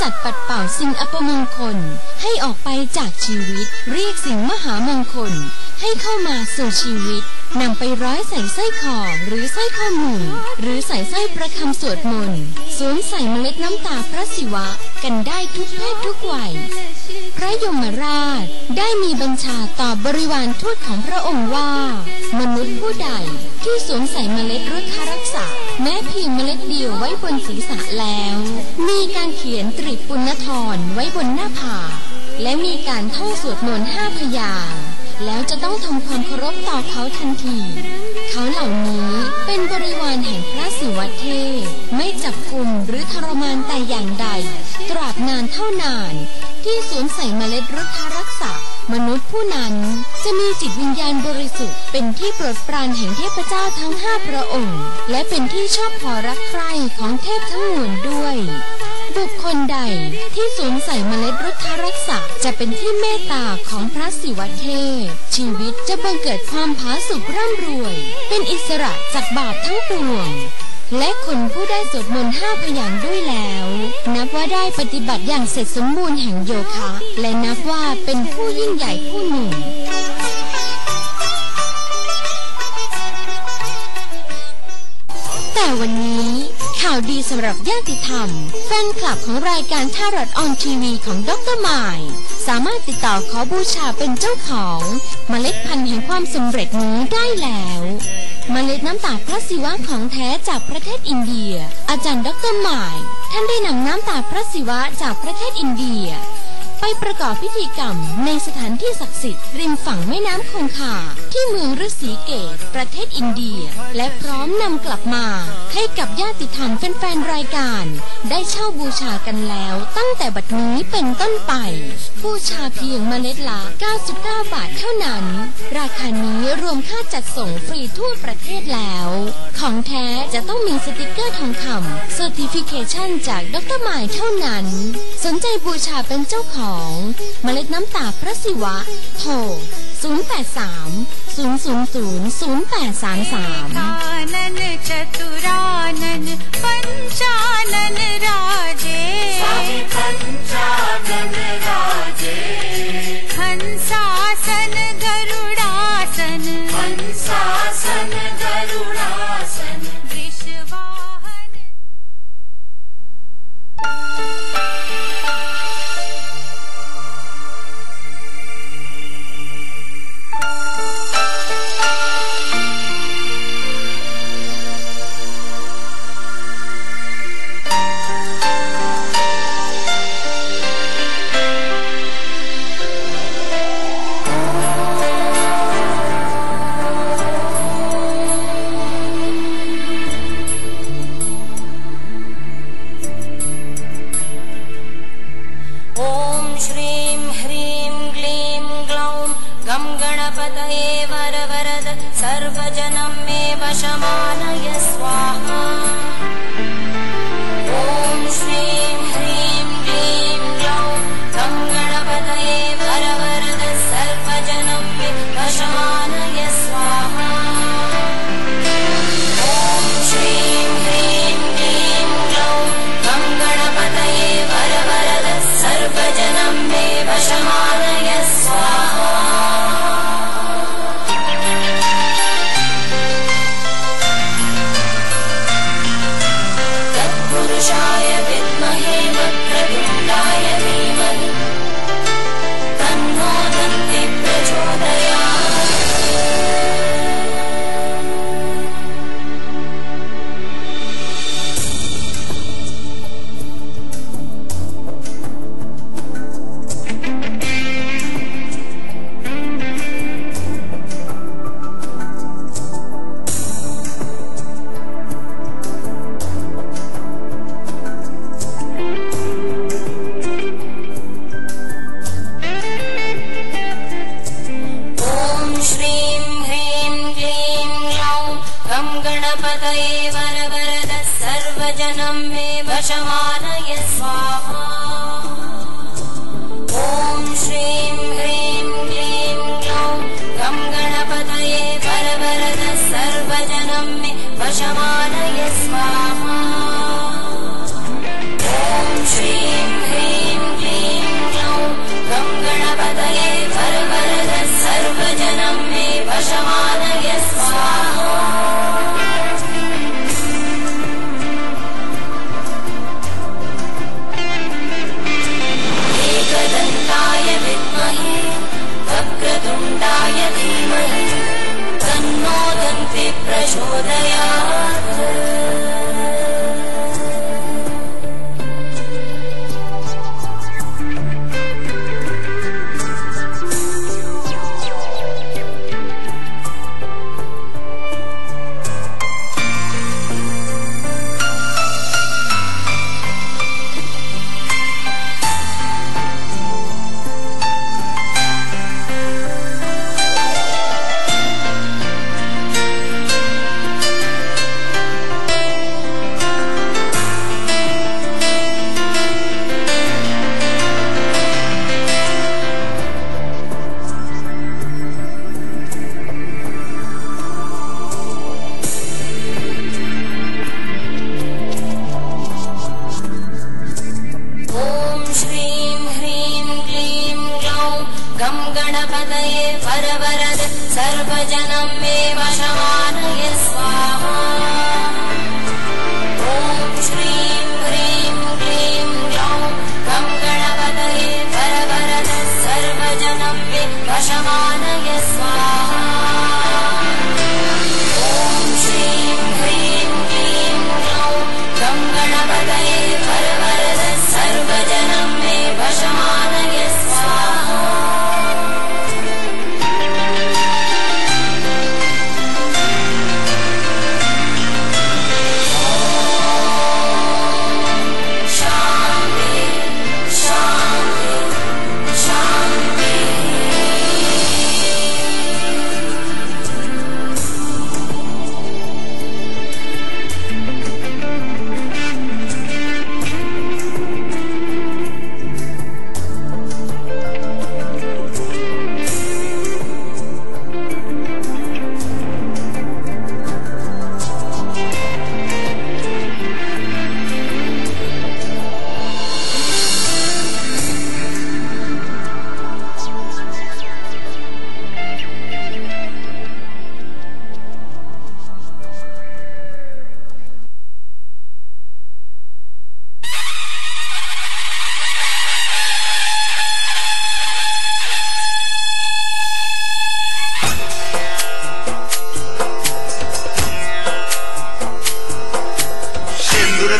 จัดปัดเป่าสิ่งอัปมงคล ให้ออกไปจากชีวิต เรียกสิ่งมหามงคล ให้เข้ามาสู่ชีวิตนำไปร้อยใส่ไส้คอหรือไส้ข้อมือหรือใส่ไส้ประคำสวดมนต์สวมใส่เมล็ดน้ำตาพระศิวะกันได้ทุกเพศทุกวัย พระยมราชได้มีบัญชาต่อบริวารทูตของพระองค์ว่า มนุษย์ผู้ใดที่สวมใส่เมล็ดรุทธรักษา แม้เพียงเมล็ดเดียวไว้บนศีรษะแล้ว มีการเขียนตริปุณธรไว้บนหน้าผากและมีการท่องสวดมนต์ห้าพยางแล้วจะต้องทำความเคารพต่อเขาทันที เขาเหล่านี้เป็นบริวารแห่งพระศิวเทพไม่จับกลุ่มหรือทรมานแต่อย่างใด ตราบนานเท่านาน ที่สวมใส่เมล็ดรุทธรักษามนุษย์ผู้นั้น จะมีจิตวิญญาณบริสุทธิ์เป็นที่โปรดปรานแห่งเทพเจ้าทั้งห้าพระองค์ และเป็นที่ชอบพอรักใคร่ของเทพทั้งมวลด้วย บุคคลใดที่สวมใส่เมล็ดรุทธรักษาจะเป็นที่เมตตาของพระศิวเทพชีวิตจะบังเกิดความผาสุกร่ำรวย เป็นอิสระจากบาปทั้งปวงและคนผู้ได้สวดมนต์ห้าพยางด้วยแล้ว นับว่าได้ปฏิบัติอย่างเสร็จสมบูรณ์แห่งโยคะ และนับว่าเป็นผู้ยิ่งใหญ่ผู้หนึ่งาวดีสำหรับญาติธรรม แฟนคลับของรายการท่ารอดออนทีวีของดรหมาย สามารถติดต่อขอบูชาเป็นเจ้าของเมล็ดพันธุ์แห่งความสำเร็จนี้ได้แล้วเมล็ดน้ำตาลพระศิวะของแท้จากประเทศอินเดีย อาจารย์ดรหมาย ท่านได้นำน้ำตาลพระศิวะจากประเทศอินเดีย ไปประกอบพิธีกรรมในสถานที่ศักดิ์สิทธิ์ริมฝั่งแม่น้ำคงคาที่เมืองฤาษีเกต ประเทศอินเดีย และพร้อมนำกลับมา ให้กับญาติธรรมแฟนๆรายการ ได้เช่าบูชากันแล้วตั้งแต่บัดนี้เป็นต้นไป บูชาเพียงเมล็ดละ 99 บาทเท่านั้น ราคานี้รวมค่าจัดส่งฟรีทั่วประเทศแล้ว ของแท้จะต้องมีสติกเกอร์ทองคำ Certification จากดรหมายเท่านั้น สนใจบูชาเป็นเจ้าของเมล็ดน้ำตาพระศิวะ โทร 083 000 0833 कानन चतुरानन पञ्चानन गं गणपतये वरवरद सर्वजनं मे वशमानय स्वाहा। ॐ श्रीं ह्रीं क्लीं ग्लौं गं गणपतये वरवरद सर्वजनं मे वशमानय स्वाहा। ॐ श्रीं ह्रीं क्लीं ग्लौं गं गणपतये वरवरद सर्वजनं मे वशमानय स्वाहा सर्वजनं मे वशमानय स्वाहा। ॐ श्रीं ह्रीं क्लीं ग्लौं गं गणपतये वरवरद सर्वजनं मे वशमानय स्वाहा प्रचोदयात्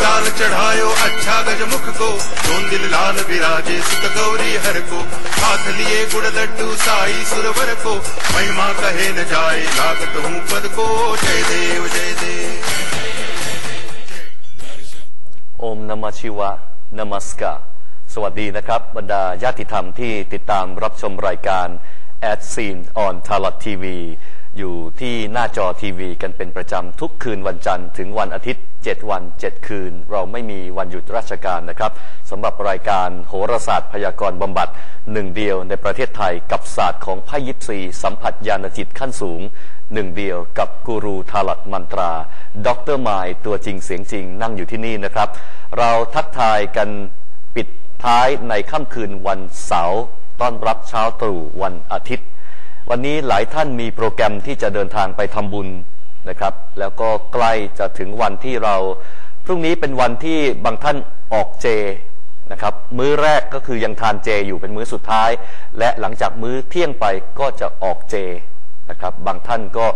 लाल चढ़ायो अच्छा गजमुख को दिल लाल विराजे सुत गौरी हर को हाथ लिए गुड़ लड्डू साई सुरवर को महिमा कहे न जाए लागत हूँ पद को जय देव जय देव โอมนมชิวะนมัสกาสวัสดีนะครับ บรรดาญาติธรรมที่ติดตามรับชมรายการ Ad Scene on t a l a t TV อยู่ที่หน้าจอทีวีกันเป็นประจำทุกคืนวันจันทร์ถึงวันอาทิตย์ 7 วัน 7 คืน เราไม่มีวันหยุดราชการนะครับสำหรับรายการโหราศาสตร์พยากรณ์บำบัดหนึ่งเดียวในประเทศไทยกับศาสตร์ของไพ่ยิปซีสัมผัสญาณจิตขั้นสูงหนึ่งเดียวกับกูรูทาลัดมันตราด็อกเตอร์มายตัวจริงเสียงจริงนั่งอยู่ที่นี่นะครับ เราทักทายกันปิดท้ายในค่ำคืนวันเสาร์ต้อนรับเช้าตรู่วันอาทิตย์ วันนี้หลายท่านมีโปรแกรมที่จะเดินทางไปทำบุญนะครับ แล้วก็ใกล้จะถึงวันที่เรา พรุ่งนี้เป็นวันที่บางท่านออกเจนะครับ มื้อแรกก็คือยังทานเจอยู่เป็นมื้อสุดท้าย และหลังจากมื้อเที่ยงไปก็จะออกเจนะครับ บางท่านก็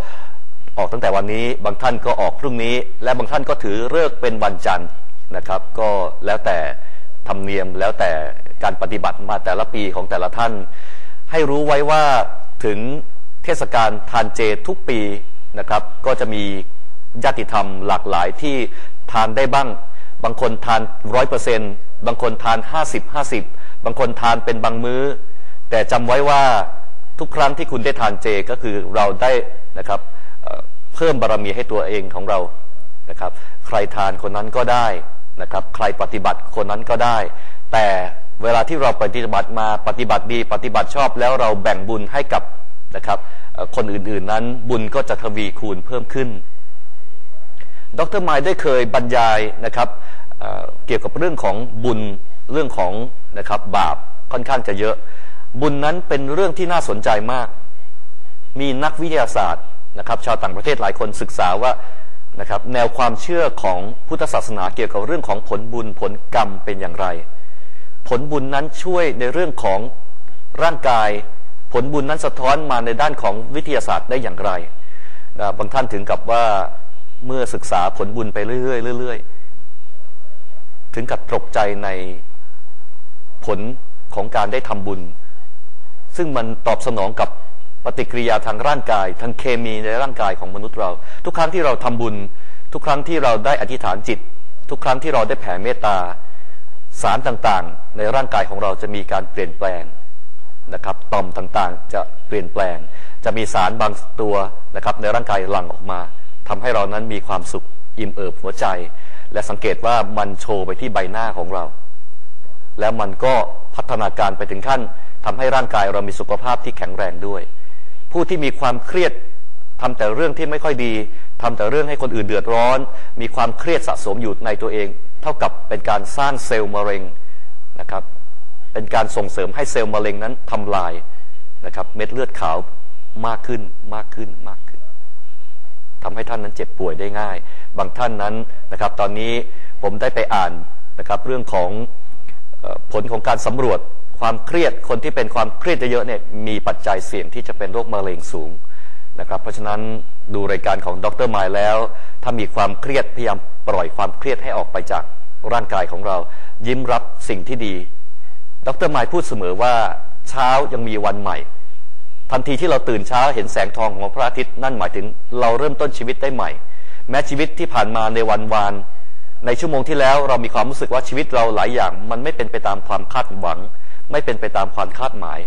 ออกตั้งแต่วันนี้ บางท่านก็ออกพรุ่งนี้ และบางท่านก็ถือเลิกเป็นวันจันทร์นะครับ ก็แล้วแต่ธรรมเนียมแล้วแต่การปฏิบัติมาแต่ละปีของแต่ละท่าน ให้รู้ไว้ว่า ถึงเทศกาลทานเจทุกปีนะครับ ก็จะมีญาติธรรมหลากหลายที่ทานได้บ้าง บางคนทานร้อยเปอร์เซ็นบางคนทานห้าสิบห้าสิบบางคนทานเป็นบางมื้อ แต่จำไว้ว่าทุกครั้งที่คุณได้ทานเจก็คือเราได้นะครับเอ่อเพิ่มบารมีให้ตัวเองของเรานะครับ ใครทานคนนั้นก็ได้นะครับ ใครปฏิบัติคนนั้นก็ได้ แต่ เวลาที่เราปฏิบัติมาปฏิบัติดี ปฏิบัติชอบแล้วเราแบ่งบุญให้กับนะครับคนอื่นๆนั้นบุญก็จะทวีคูณเพิ่มขึ้น ดรไมล์ได้เคยบรรยายนะครับเเกี่ยวกับเรื่องของบุญเรื่องของนะครับบาปค่อนข้างจะเยอะ บุญนั้นเป็นเรื่องที่น่าสนใจมาก มีนักวิทยาศาสตร์นะครับ ชาวต่างประเทศหลายคนศึกษาว่านะครับ แนวความเชื่อของพุทธศาสนาเกี่ยวกับเรื่องของผลบุญผลกรรมเป็นอย่างไร ผลบุญนั้นช่วยในเรื่องของร่างกาย ผลบุญนั้นสะท้อนมาในด้านของวิทยาศาสตร์ได้อย่างไรนะบางท่านถึงกับว่าเมื่อศึกษาผลบุญไปเรื่อยๆเรื่อยๆ ถึงกับตกใจในผลของการได้ทำบุญ ซึ่งมันตอบสนองกับปฏิกิริยาทางร่างกาย ทางเคมีในร่างกายของมนุษย์เรา ทุกครั้งที่เราทำบุญ ทุกครั้งที่เราได้อธิษฐานจิต ทุกครั้งที่เราได้แผ่เมตตา สารต่างๆ ในร่างกายของเราจะมีการเปลี่ยนแปลงนะครับต่อมต่างๆ จะเปลี่ยนแปลง จะมีสารบางตัวนะครับในร่างกายหลั่งออกมาทำให้เรานั้นมีความสุขอิ่มเอิบหัวใจ และสังเกตว่ามันโชว์ไปที่ใบหน้าของเรา แล้วมันก็พัฒนาการไปถึงขั้นทำให้ร่างกายเรามีสุขภาพที่แข็งแรงด้วย ผู้ที่มีความเครียดทำแต่เรื่องที่ไม่ค่อยดีทำแต่เรื่องให้คนอื่นเดือดร้อน มีความเครียดสะสมอยู่ในตัวเอง เท่ากับเป็นการสร้างเซลล์มะเร็งนะครับ เป็นการส่งเสริมให้เซลล์มะเร็งนั้นทำลายนะครับ เม็ดเลือดขาวมากขึ้นมากขึ้นมากขึ้นทำให้ท่านนั้นเจ็บป่วยได้ง่าย บางท่านนั้นนะครับ ตอนนี้ผมได้ไปอ่านนะครับ เรื่องของผลของการสำรวจความเครียดคนที่เป็นความเครียดเยอะเนี่ยมีปัจจัยเสี่ยงที่จะเป็นโรคมะเร็งสูง นะครับ เพราะฉะนั้นดูรายการของดรมายแล้ว ถ้ามีความเครียดพยายามปล่อยความเครียดให้ออกไปจากร่างกายของเรา ยิ้มรับสิ่งที่ดี ดรมายพูดเสมอว่าเช้ายังมีวันใหม่ ทันทีที่เราตื่นเช้าเห็นแสงทองของพระอาทิตย์นั่นหมายถึงเราเริ่มต้นชีวิตได้ใหม่ แม้ชีวิตที่ผ่านมาในวันวานในชั่วโมงที่แล้วเรามีความรู้สึกว่าชีวิตเราหลายอย่าง มันไม่เป็นไปตามความคาดหวัง ไม่เป็นไปตามความคาดหมาย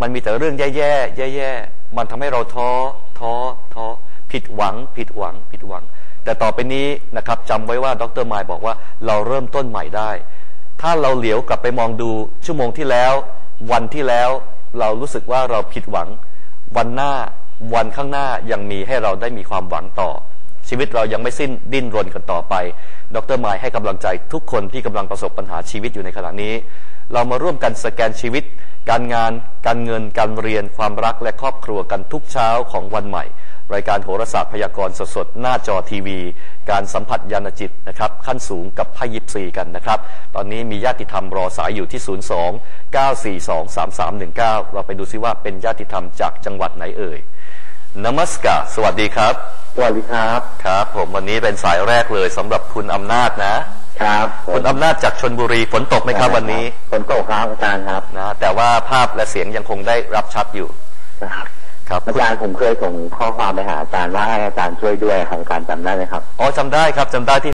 มันมีแต่เรื่องแย่ๆแย่ๆ มันทำให้เราท้อท้อท้อผิดหวัง ผิดหวัง ผิดหวัง แต่ต่อไปนี้นะครับจำไว้ว่าดรมายบอกว่าเราเริ่มต้นใหม่ได้ ถ้าเราเหลียวกลับไปมองดูชั่วโมงที่แล้ว วันที่แล้วเรารู้สึกว่าเราผิดหวัง วันหน้าวันข้างหน้ายังมีให้เราได้มีความหวังต่อ ชีวิตเรายังไม่สิ้นดิ้นรนกันต่อไป ดรมายให้กำลังใจทุกคนที่กำลังประสบปัญหาชีวิตอยู่ในขณะนี้ เรามาร่วมกันสแกนชีวิต การงาน การเงิน การเรียน ความรักและครอบครัวกันทุกเช้าของวันใหม่ รายการโหราศาสตร์พยากรณ์สดๆหน้าจอทีวี การสัมผัสยานจิตนะครับขั้นสูงกับไพ่ยิปซีกันนะครับ ตอนนี้มีญาติธรรมรอสายอยู่ที่ 02 942 3319 เราไปดูซิว่าเป็นญาติธรรมจากจังหวัดไหนเอ่ย นมัสการสวัสดีครับ สวัสดีครับครับ ผมวันนี้เป็นสายแรกเลยสำหรับคุณอำนาจนะ ครับผมคุณอำนาจจากชนบุรีฝนตกไหมครับวันนี้ฝนตกครับอาจารย์ครับนะแต่ว่าภาพและเสียงยังคงได้รับชัดอยู่ครับครับอาจารย์ผมเคยส่งข้อความไปหาอาจารย์ว่าให้อาจารย์ช่วยด้วยครับอาจารย์จำได้ไหมครับอ๋อจำได้ครับจำได้ที่